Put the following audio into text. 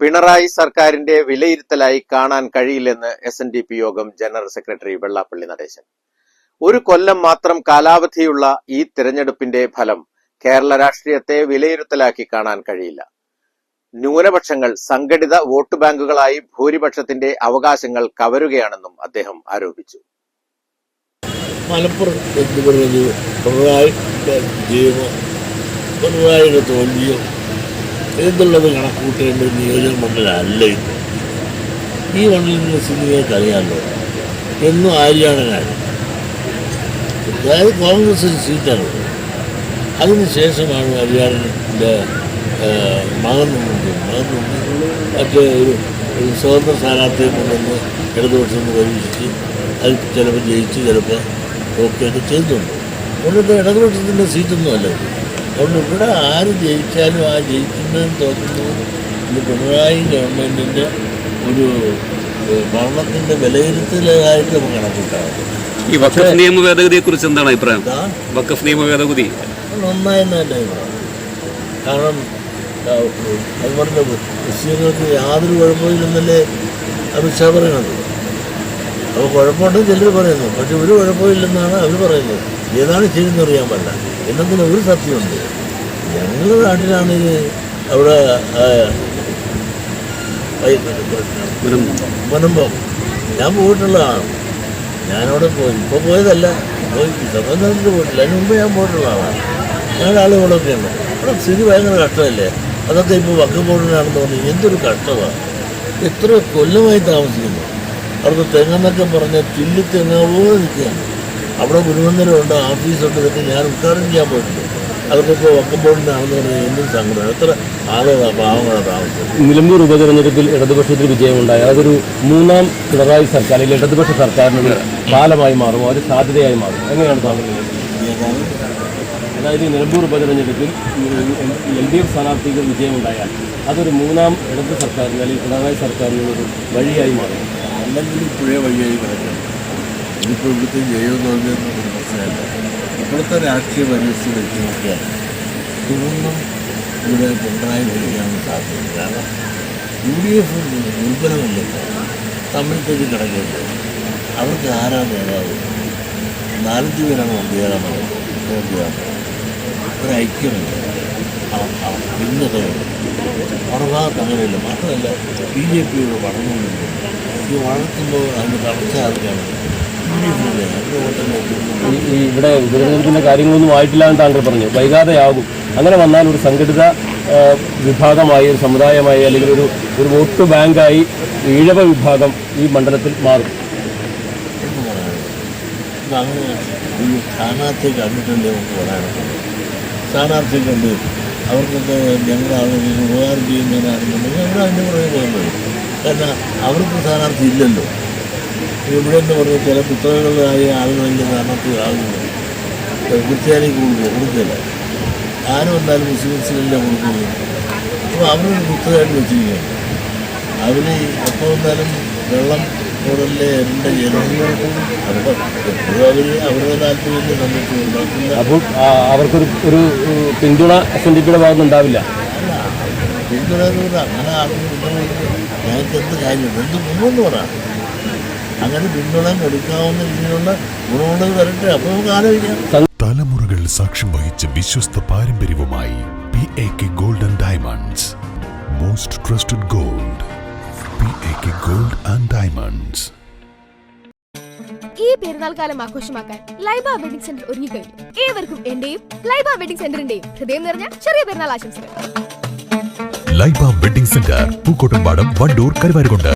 പിണറായി സർക്കാരിന്റെ വിലയിരുത്തലായി കാണാൻ കഴിയില്ലെന്ന് എസ് എൻ ഡി പി യോഗം ജനറൽ സെക്രട്ടറി വെള്ളാപ്പള്ളി നടേശൻ. ഒരു കൊല്ലം മാത്രം കാലാവധിയുള്ള ഈ തിരഞ്ഞെടുപ്പിന്റെ ഫലം കേരള രാഷ്ട്രീയത്തെ വിലയിരുത്തലാക്കി കാണാൻ കഴിയില്ല. ന്യൂനപക്ഷങ്ങൾ സംഘടിത വോട്ട് ബാങ്കുകളായി ഭൂരിപക്ഷത്തിന്റെ അവകാശങ്ങൾ കവരുകയാണെന്നും അദ്ദേഹം ആരോപിച്ചു. മലപ്പുറം തോൽവിയോ എന്നുള്ളത് കണക്കൂട്ടേണ്ട ഒരു നിയോജക മണ്ഡലമല്ല ഇത്? ഈ മണ്ഡലത്തിന്റെ സ്ഥിതി നിങ്ങൾക്ക് അറിയാമല്ലോ എന്നും ആര്യാടനാണ് അതായത് കോൺഗ്രസ് സീറ്റാണ്? അതിനുശേഷമാണ് ആര്യാടന്റെ മകൻ നിന്നത് മകൻ നിന്ന് മറ്റേ ഒരു സ്വതന്ത്ര സ്ഥാനാർത്ഥിയെ കൊണ്ടുവന്ന് ഇടതുപക്ഷം ഒന്ന് പരീക്ഷിച്ച് അത് ചിലപ്പോൾ ജയിച്ച് ചിലപ്പോൾ ഓക്കെയൊക്കെ ചെയ്തിട്ടുണ്ട്. അതുകൊണ്ട് ഇടതുപക്ഷത്തിന്റെ സീറ്റൊന്നും അല്ല അതുകൊണ്ട് ഇവിടെ ആര് ജയിച്ചാലും ആ ജയിക്കുന്നതും തോക്കുന്നതും ഇത് പിണറായി ഗവൺമെന്റിന്റെ ഒരു ഭരണത്തിന്റെ വിലയിരുത്തലായിട്ട് നമുക്ക് കണക്കൂട്ടാം ഈ വഖഫ് നിയമ ഭേദഗതിയെ കുറിച്ച് എന്താണ് അഭിപ്രായം? വഖഫ് നിയമ ഭേദഗതി. നന്നായെന്ന് തന്നെ കാരണം അത് പറഞ്ഞ മുസ്ലിങ്ങൾക്ക് യാതൊരു കുഴപ്പമില്ലെന്നല്ലേ അമിത്ഷാ പറയണത് അപ്പോൾ കുഴപ്പമുണ്ടെന്ന് ചിലർ പറയുന്നു. പക്ഷെ ഒരു കുഴപ്പമില്ലെന്നാണ് അവർ പറയുന്നത്. ഏതാണ് ശരിയെന്ന് അറിയാൻ പറ്റില്ല എന്നതിന് ഒരു സത്യമുണ്ട്. ഞങ്ങളുടെ നാട്ടിലാണ് അവിടെ വനമ്പം ഞാൻ പോയിട്ടുള്ളതാണ്. ഞാനവിടെ പോയി. ഇപ്പോൾ പോയതല്ല. പോയി സമയത്ത് പോയിട്ടില്ല. അതിന് മുമ്പ് ഞാൻ പോയിട്ടുള്ളതാണ്. ഞങ്ങളുടെ ആളുകളൊക്കെ ഉണ്ട് അവിടെ സ്ഥിതി ഭയങ്കര കഷ്ടമല്ലേ? അതൊക്കെ ഇപ്പോൾ വക്ക് ബോർഡിനാണെന്ന് പറഞ്ഞു എന്തൊരു കഷ്ടമാണ് എത്ര കൊല്ലമായി താമസിക്കുന്നു. അവർക്ക് തെങ്ങെന്നൊക്കെ പറഞ്ഞ തില്ലി തെങ്ങാവോ നിൽക്കുകയാണ്. അവിടെ ഗുരുവന്ദരമുണ്ട് ഓഫീസുണ്ട് ഇതൊക്കെ ഞാൻ ഉദ്ഘാടനം ചെയ്യാൻ പോയിട്ടുണ്ട്. അവർക്കിപ്പോൾ വക്കം ബോർഡിനാണെന്ന് പറഞ്ഞാൽ എന്തും സങ്കടം എത്ര ആളുകളാണ് പാവങ്ങളാണ് താമസിച്ചത്. നിലമ്പൂർ ഉപതെരഞ്ഞെടുപ്പിൽ ഇടതുപക്ഷത്തിന് വിജയമുണ്ടായി. അതൊരു മൂന്നാം പിണറായി സർക്കാർ അല്ലെങ്കിൽ ഇടതുപക്ഷ സർക്കാരിന് കാലമായി മാറും ഒരു സാധ്യതയായി മാറും. എങ്ങനെയാണ് താങ്കൾ ഏതാണ് അതായത് നിലമ്പൂർ ഉപതെരഞ്ഞെടുപ്പിൽ എൽ ഡി എഫ് സ്ഥാനാർത്ഥിക്ക് വിജയമുണ്ടായാൽ അതൊരു മൂന്നാം ഇടത് സർക്കാരിന് അല്ലെങ്കിൽ പിണറായി സർക്കാരിന് ഒരു വഴിയായി മാറും. അല്ലെങ്കിൽ ഇപ്പോഴേ വഴിയായി കിടക്കണം ഇതിപ്പോൾ ഇവിടുത്തെ ജൈവ തോൽവിയൊന്നും പ്രശ്നമല്ല ഇപ്പോഴത്തെ രാഷ്ട്രീയ പരിസ്ഥിതി വെച്ച് നോക്കിയാൽ തുടർന്നും ഇവിടെ പിണറായി ഭരിക്കാനുള്ള സാധ്യത കാരണം യു ഡി എഫ് ദുർബലമല്ല തമ്മിൽ തെറ്റി കിടക്കുന്നത് അവർക്ക് ആരാ നേതാവ്? നാലഞ്ച് പേരാണ് വന്ധ്യാരാമത് വന്ധ്യാരാമത് ഒരു ഐക്യമില്ല. ഭിന്നതയുണ്ട് മറുഭാഗത്ത് അങ്ങനെയില്ല. മാത്രമല്ല ബി ജെ പിയുടെ വളർന്നുകൊണ്ടിരിക്കുന്നു. ഈ വളർത്തുമ്പോൾ അതിന്റെ തളർച്ച ആർക്കാണ്? ഈ ഈ ഇവിടെ ഉപതെരഞ്ഞെടുപ്പിന്റെ കാര്യങ്ങളൊന്നും ആയിട്ടില്ല എന്ന് താങ്കൾ പറഞ്ഞു. വൈകാതെയാകും. അങ്ങനെ വന്നാൽ ഒരു സംഘടിത വിഭാഗമായി ഒരു സമുദായമായി അല്ലെങ്കിൽ ഒരു ഒരു വോട്ട് ബാങ്കായി ഈഴവ വിഭാഗം ഈ മണ്ഡലത്തിൽ മാറും. എന്ന് പറയാനുള്ളത് ഇത് അങ്ങനെ ഒരു സ്ഥാനാർത്ഥിയെ കണ്ടിട്ടല്ലേ നമുക്ക് പറയാനുള്ളത് സ്ഥാനാർത്ഥിയെ കണ്ട് അവർക്കൊക്കെ ഞങ്ങളാണെങ്കിൽ ഉപകാരം ചെയ്യുന്നതിനാണെന്നുണ്ടെങ്കിൽ ഞങ്ങൾ അതിന്റെ പുറകെ പോകുന്നത് കാരണം അവർക്ക് സ്ഥാനാർത്ഥി ഇല്ലല്ലോ. ഇവിടെ എന്ന് പറഞ്ഞ ചില പുസ്തകങ്ങളിലായ ആളുകളിൽ സ്ഥാനാർത്ഥികളാകുന്നു ക്രിസ്ത്യാനിക്ക് കൊടുക്കുക കൊടുക്കില്ല. ആരും വന്നാലും മുസ്ലിംസിനെല്ലാം കൊടുക്കുകയും അപ്പോൾ അവരൊരു പുസ്തകമായിട്ട് വെച്ചിരിക്കുകയാണ്. അവർ എപ്പോൾ വന്നാലും വെള്ളം കൂടല്ലേ എന്റെ അവരുടെ താല്പര്യം നമുക്ക് ഉണ്ടാക്കില്ല. അപ്പോൾ അവർക്കൊരു ഒരു പിന്തുണ എസ് എൻ ഡി പിയുടെ ഭാഗത്ത് ഉണ്ടാവില്ല? അല്ല പിന്തുണയുന്നത് അങ്ങനെ പിന്തുണ ഞങ്ങൾക്ക് എന്ത് കാര്യമുണ്ട്? എന്ത് മുമ്പെന്ന് പറയാം അങ്ങനെ പിന്തുണ എടുക്കാവുന്ന രീതിയിലുള്ള ഗുണമുള്ളത് വരട്ടെ. അപ്പോൾ നമുക്ക് ആലോചിക്കാം. തലമുറകൾ സാക്ഷ്യം വഹിച്ച വിശ്വസ്ത പാരമ്പര്യവുമായി P A K golden diamonds most trusted gold P A K gold and diamonds ഈ പെരുന്നാൾ കാലം ആഘോഷമാക്കാൻ ലൈബ വെഡിംഗ് സെന്റർ ഒരുങ്ങിക്കഴിഞ്ഞു ഏവർക്കും എന്റെയും ലൈബ വെഡിംഗ് സെന്ററിന്റെയും ഹൃദയം നിറഞ്ഞ ചെറിയ പെരുന്നാൾ ആശംസകൾ. Laiba wedding centre Pookkottumpadam Wandoor Karuvarakundu.